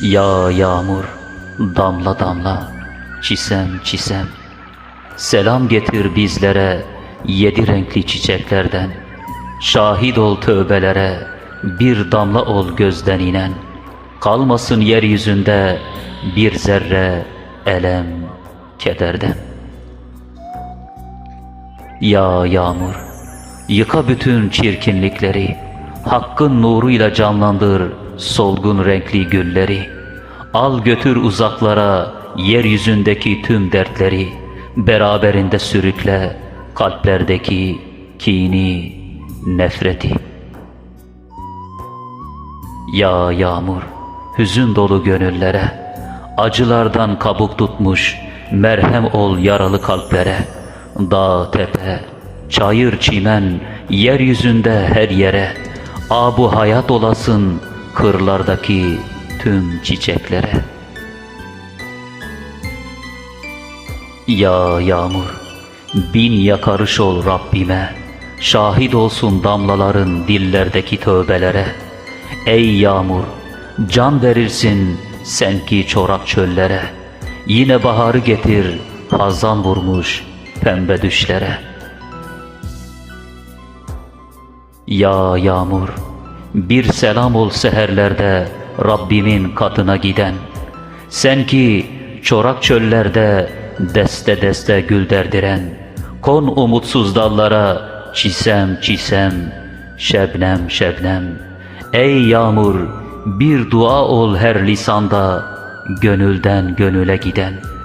Ya yağmur, damla damla, çisem çisem. Selam getir bizlere yedi renkli çiçeklerden. Şahit ol tövbelere, bir damla ol gözden inen. Kalmasın yeryüzünde bir zerre elem, kederden. Ya yağmur, yıka bütün çirkinlikleri, Hakkın nuruyla canlandır solgun renkli gülleri. Al götür uzaklara yeryüzündeki tüm dertleri, beraberinde sürükle kalplerdeki kini, nefreti. Ya yağmur, hüzün dolu gönüllere, acılardan kabuk tutmuş merhem ol yaralı kalplere. Dağ tepe, çayır çimen, yeryüzünde her yere, abu hayat olasın kırlardaki tüm çiçeklere. Ya yağmur, bin yakarış ol Rabbime, şahit olsun damlaların dillerdeki tövbelere. Ey yağmur, can verirsin sen ki çorak çöllere. Yine baharı getir, hazan vurmuş pembe düşlere. Ya yağmur, bir selam ol seherlerde Rabbimin katına giden. Sen ki çorak çöllerde deste deste gül derdiren. Kon umutsuz dallara çisem çisem, şebnem şebnem. Ey yağmur, bir dua ol her lisanda, gönülden gönüle giden.''